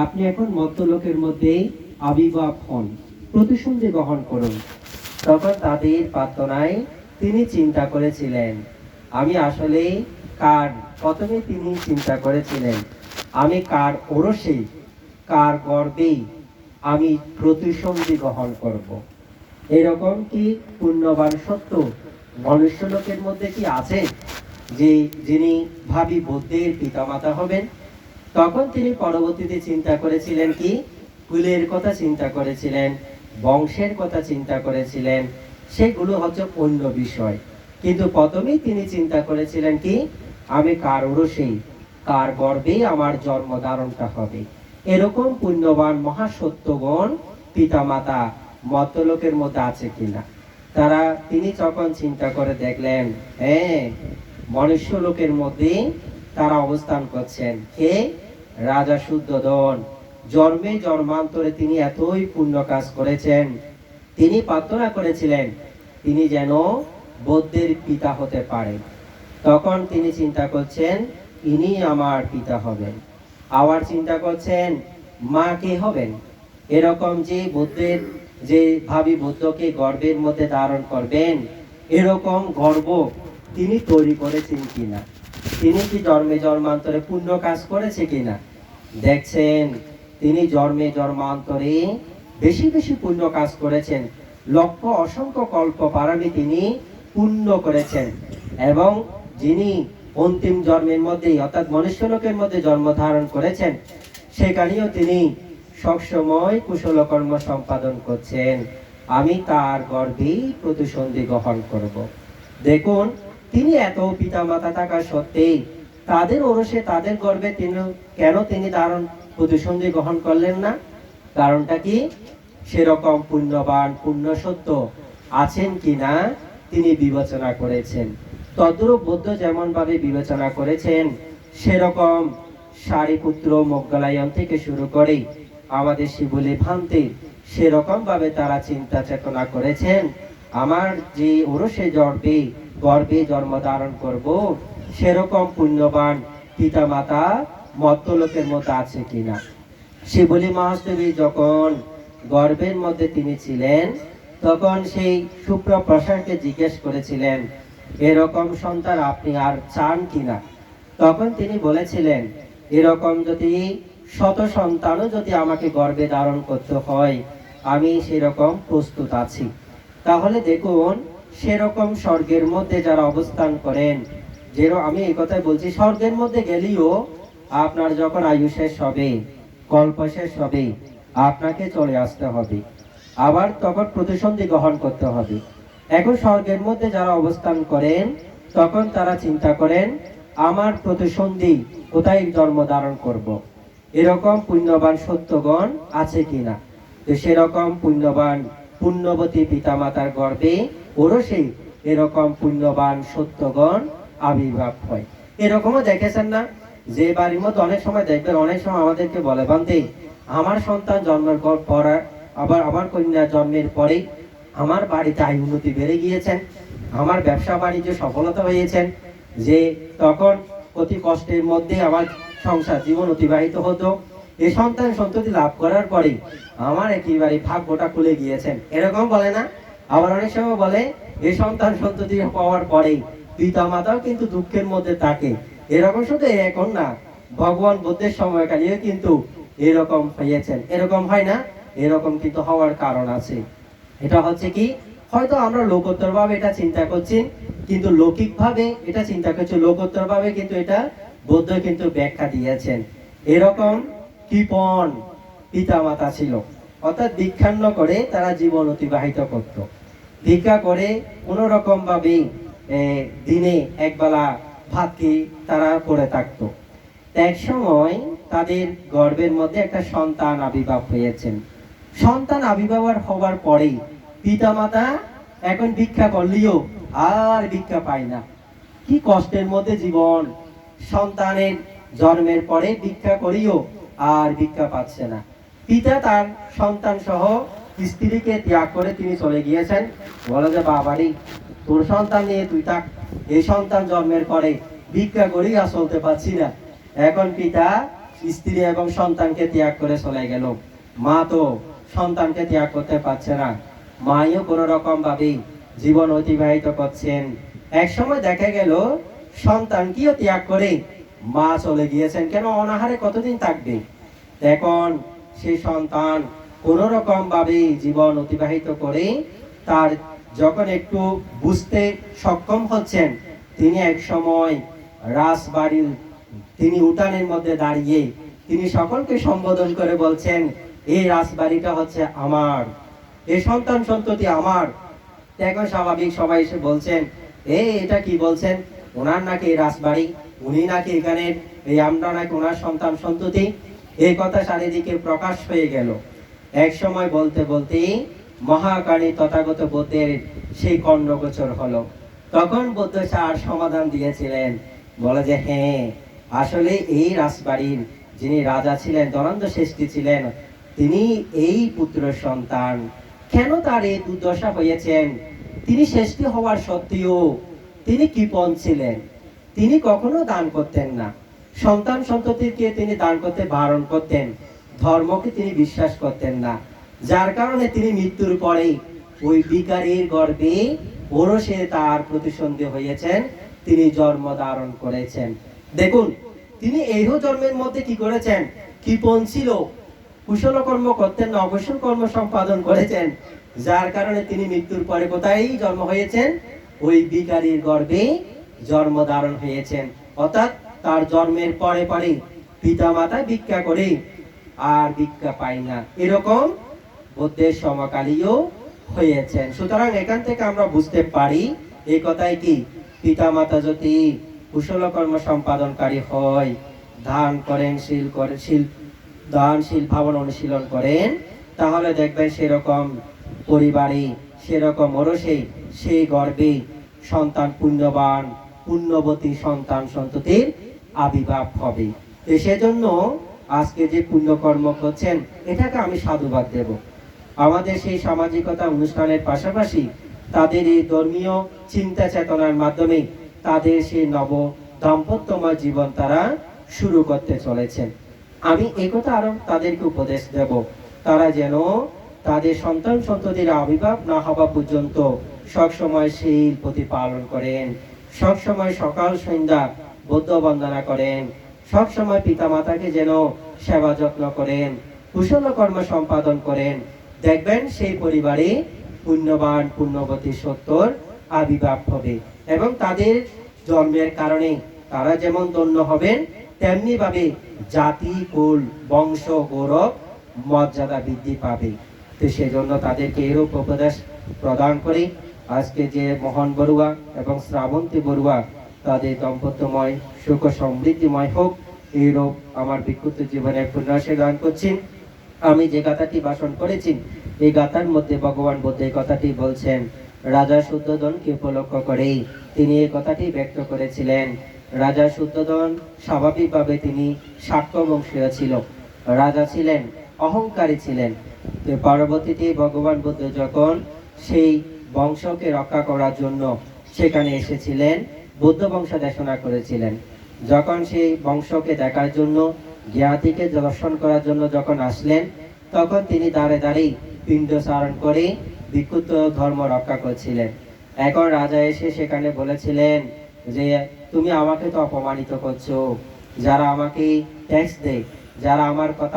আপনি এখন মত্তলোকের মধ্যে আবির্ভাব হন, প্রতিসন্ধি গ্রহণ করুন। তখন তাদের প্রার্থনায় তিনি চিন্তা করেছিলেন, আমি আসলে কার? প্রথমে তিনি চিন্তা করেছিলেন, আমি কার ওরসে? কার গর্বেই আমি প্রতিসন্ধি গ্রহণ করব। এরকম কি পুণ্যবান সত্য? মনুষ্য লোকের মধ্যে কি আছে যে যিনি ভাবি বুদ্ধের পিতামাতা হবেন? তখন তিনি পরবর্তীতে চিন্তা করেছিলেন কি? কুলের কথা চিন্তা করেছিলেন, বংশের কথা চিন্তা করেছিলেন, সেগুলো হচ্ছে অন্য বিষয়। কিন্তু প্রথমেই তিনি চিন্তা করেছিলেন কি? আমি কার ওরসেই কার গর্ভে আমার জন্ম ধারণটা হবে? এরকম পুণ্যবান মহাসত্যগণ পিতামাতা মতলোকের মধ্যে আছে কিনা? তারা তিনি যখন চিন্তা করে দেখলেন হ্যাঁ মনুষ্য লোকের মধ্যে তারা অবস্থান করছেন। কে? রাজা শুদ্ধদন জন্মে জন্মান্তরে তিনি এতই পুণ্য কাজ করেছেন। তিনি প্রার্থনা করেছিলেন, তিনি যেন বৌদ্ধের পিতা হতে পারেন। তখন তিনি চিন্তা করছেন, ইনি আমার পিতা হবেন। আবার চিন্তা করছেন, মা কে হবেন? এরকম যে বৌদ্ধের, যে ভাবি বুদ্ধকে গর্বের মধ্যে ধারণ করবেন, এরকম গর্ব তিনি তৈরি করেছেন কিনা? তিনি কি জন্মে জন্মান্তরে পুণ্য কাজ করেছে কিনা? দেখছেন, তিনি জন্মে জন্মান্তরে বেশি বেশি পুণ্য কাজ করেছেন। লক্ষ অসংখ্য কল্প পারামি তিনি পুণ্য করেছেন। এবং যিনি অন্তিম জন্মের মধ্যেই, অর্থাৎ মনুষ্য লোকের মধ্যে জন্ম ধারণ করেছেন, সেখানেও তিনি সবসময় কুশল কর্ম সম্পাদন করছেন। আমি তার গর্ভেই প্রতিসন্ধি গ্রহণ করব। দেখুন তিনি এত পিতা মাতা থাকা সত্ত্বেই তাদের ওরসে তাদের গর্বে তিনি কেন তিনি ধারণ প্রতিসন্ধি গ্রহণ করলেন না? কারণটা কি? সেরকম পুণ্যবান পুণ্য সত্য আছেন কিনা তিনি বিবেচনা করেছেন। তদ্রূপ বুদ্ধ যেমন ভাবে বিবেচনা করেছেন, সেরকম সারিপুত্র মোগলায়ন থেকে শুরু করে আমাদের শিবলি ভান্তি সেরকম ভাবে তারা চিন্তা চেতনা করেছেন। আমার যে ওরসে গর্বে গর্বে জন্ম ধারণ করব, সেরকম পুণ্যবান পিতা মাতা মত্তলোকের মধ্যে আছে কিনা? শিবলি মহাদেবী যখন গর্ভের মধ্যে তিনি ছিলেন, তখন সেই সুপ্রপ্রসাদকে জিজ্ঞেস করেছিলেন, এরকম সন্তান আপনি আর চান কিনা? তখন তিনি বলেছিলেন, এরকম যদি শত সন্তানও যদি আমাকে গর্বে ধারণ করতে হয়, আমি সেরকম প্রস্তুত আছি। তাহলে দেখুন, সেরকম স্বর্গের মধ্যে যারা অবস্থান করেন যেরকম আমি এই কথাই বলছি, স্বর্গের মধ্যে গেলেও আপনার যখন আয়ু শেষ হবে, কল্প শেষ হবে, আপনাকে চলে আসতে হবে। আবার তখন প্রতিসন্ধি গ্রহণ করতে হবে। এখন স্বর্গের মধ্যে যারা অবস্থান করেন, তখন তারা চিন্তা করেন, আমার প্রতিসন্ধি কোথায় জন্ম ধারণ করব। এরকম পুণ্যবান সত্যগণ আছে কিনা? সেরকম পুণ্যবান পুণ্যবতী পিতামাতার গর্ভে ওরসেই এরকম পুণ্যবান সত্যগণ আবির্ভাব হয়। এরকমও দেখেছেন না? যে বাড়ির মধ্যে অনেক সময় দেখবেন, অনেক সময় আমাদেরকে বলে বান্ধে আমার সন্তান জন্মের পর পর আবার আমার কন্যা জন্মের পরে আমার বাড়িতে আয় উন্নতি বেড়ে গিয়েছেন। আমার ব্যবসা বাণিজ্য সফলতা হয়েছেন। যে তখন অতি কষ্টের মধ্যে আমার সংসার জীবন অতিবাহিত হতো। এ সন্তান সন্ততি লাভ করার পরে আমার একেবারে ভাগ্যটা খুলে গিয়েছেন। এরকম বলে না। আবার অনেক সময় বলে, এ সন্তান সন্ততি পাওয়ার পরেই পিতা মাতাও কিন্তু দুঃখের মধ্যে থাকে। এরকম শুধু এখন না, ভগবান বুদ্ধের সময়কালেও কিন্তু এরকম হয়েছেন। এরকম হয় না, এরকম কিন্তু হওয়ার কারণ আছে। এটা হচ্ছে কি, হয়তো আমরা লোকোত্তর ভাবে এটা চিন্তা করছি, কিন্তু লৌকিক ভাবে এটা চিন্তা করছি লোকোত্তর ভাবে কিন্তু এটা বৌদ্ধ কিন্তু ব্যাখ্যা দিয়েছেন। এরকম কৃপণ পিতামাতা ছিল। অর্থাৎ দীক্ষান্ন করে তারা জীবন অতিবাহিত করত। ভিক্ষা করে কোনো রকম ভাবে দিনে একবেলা ভাত খেয়ে তারা করে থাকতো। এক সময় তাদের গর্বের মধ্যে একটা সন্তান আবির্ভাব হয়েছেন। সন্তান আবির্ভাব হওয়ার পরেই পিতামাতা এখন ভিক্ষা করলেও আর ভিক্ষা পায় না। কি কষ্টের মধ্যে জীবন। সন্তানের জন্মের পরে ভিক্ষা করিও আর ভিক্ষা পাচ্ছে না। পিতা তার সন্তান সহ স্ত্রীকে ত্যাগ করে তিনি চলে গিয়েছেন। বলে যে বাবারি তোর সন্তান নিয়ে তুই থাক। এই সন্তান জন্মের পরে ভিক্ষা করেই আর চলতে পারছি না। এখন পিতা স্ত্রী এবং সন্তানকে ত্যাগ করে চলে গেল। মা তো সন্তানকে ত্যাগ করতে পারছে না। মাইও কোনো রকম ভাবে জীবন অতিবাহিত করছেন। এক সময় দেখা গেল, সন্তানকেও ত্যাগ করে মা চলে গিয়েছেন। কেন, অনাহারে কতদিন থাকবে? এখন সেই সন্তান কোন রকম ভাবে জীবন অতিবাহিত করে তার যখন একটু বুঝতে সক্ষম হচ্ছেন, তিনি এক সময় রাজবাড়ির, তিনি উঠানের মধ্যে দাঁড়িয়ে তিনি সকলকে সম্বোধন করে বলছেন, এই রাজবাড়িটা হচ্ছে আমার, এই সন্তান সন্ততি আমার। এখন স্বাভাবিক সবাই এসে বলছেন এই এটা কি বলছেন? ওনার নাকি রাজবাড়ি? উনি নাকি এখানে, এই আমরা নাকি ওনার সন্তান সন্ততি? এই কথা চারিদিকে প্রকাশ হয়ে গেল। এক সময় বলতে বলতেই মহাকালী তথাগত বুদ্ধের সেই কর্ণগোচর হলো। তখন বুদ্ধ তার সমাধান দিয়েছিলেন। বলে যে হ্যাঁ আসলে এই রাজবাড়ির যিনি রাজা ছিলেন দনন্দ শ্রেষ্ঠী ছিলেন, তিনি এই পুত্র সন্তান। কেন তার এই দুর্দশা হয়েছেন? তিনি শ্রেষ্ঠী হওয়ার সত্ত্বেও তিনি কৃপণ ছিলেন। তিনি কখনো দান করতেন না। সন্তান সন্ততিকে তিনি দান করতে বারণ করতেন। ধর্মকে তিনি বিশ্বাস করতেন না। যার কারণে তিনি মৃত্যুর পরে ওই বিকারীর গর্ভে ওরসে তার প্রতিসন্ধি হয়েছেন। তিনি জন্ম ধারণ করেছেন। দেখুন, তিনি এইহ জন্মের মধ্যে কি করেছেন? কৃপণ ছিল। কুশল কর্ম করতেন না, অকুশল কর্ম সম্পাদন করেছেন। যার কারণে তিনি মৃত্যুর পরে কোথায় জন্ম হয়েছেন? ওই বিকারীর গর্ভে জন্ম ধারণ হয়েছেন। অর্থাৎ তার জন্মের পরে পরে পিতা মাতা ভিক্ষা করে আর ভিক্ষা পায় না। এরকম বুদ্ধের সমকালীয় হয়েছেন। সুতরাং এখান থেকে আমরা বুঝতে পারি, এই কথাই কি? পিতা মাতা যদি কুশল কর্ম সম্পাদনকারী হয় ধান করেন, শীল করেন, শীল, দান, শীল ভাবন, অনুশীলন করেন, তাহলে দেখবেন সেরকম পরিবারে, সেরকম ওরসে সেই গর্বে সন্তান পুণ্যবান, পুণ্যবতী সন্তান সন্ততির আবির্ভাব হবে। সেজন্য আজকে যে পুণ্যকর্ম করছেন, এটাকে আমি সাধুবাদ দেব। আমাদের সেই সামাজিকতা অনুষ্ঠানের পাশাপাশি তাদের এই ধর্মীয় চিন্তা চেতনার মাধ্যমে তাদের সেই নব দাম্পত্যময় জীবন তারা শুরু করতে চলেছেন। আমি একথা আরও তাদেরকে উপদেশ দেব। তারা যেন তাদের সন্তান সন্ততির আবির্ভাব না হওয়া পর্যন্ত সবসময় শীল প্রতিপালন করেন। সবসময় সকাল সন্ধ্যা বৌদ্ধ বন্দনা করেন। সবসময় পিতা মাতাকে যেন সেবা যত্ন করেন, কুশল কর্ম সম্পাদন করেন। দেখবেন সেই পরিবারে পুণ্যবান, পুণ্যবতী সত্তর আবির্ভাব হবে এবং তাদের জন্মের কারণে তারা যেমন ধন্য হবেন তেমনি ভাবে জাতি, কুল, বংশ, গৌরব, মর্যাদা বৃদ্ধি পাবে। তো সেজন্য তাদেরকে এরূপ উপদেশ প্রদান করে আজকে যে মোহন বড়ুয়া এবং শ্রাবন্তী বড়ুয়া তাদের দম্পত্যময় সুখ সমৃদ্ধিময় হোক, এইরূপ আমার বিক্ষুব্ধ জীবনের পুণ্যাসে গান করছেন। আমি যে গাথাটি ভাষণ করেছি এই গাথার মধ্যে ভগবান বুদ্ধ এই কথাটি বলছেন, রাজা শুদ্ধোদনকে উপলক্ষ করেই তিনি এই কথাটি ব্যক্ত করেছিলেন। রাজা শুদ্ধোদন স্বাভাবিকভাবে তিনি শাক্য বংশীয় ছিল। রাজা ছিলেন, অহংকারী ছিলেন। তো পরবর্তীতে ভগবান বুদ্ধ যখন সেই বংশকে রক্ষা করার জন্য সেখানে এসেছিলেন বুদ্ধ বংশ দেশনা করেছিলেন। যখন সেই বংশকে দেখার জন্য, জ্ঞাতিকে দর্শন করার জন্য যখন আসলেন, তখন তিনি দাঁড়ে দাঁড়িয়ে পিণ্ড চারণ করে বিক্ষুব্ধ ধর্ম রক্ষা করছিলেন। এখন রাজা এসে সেখানে বলেছিলেন যে, তুমি আমাকে তো অপমানিত করছ। যারা আমাকে ট্যাক্স দেয়, যারা আমার কথা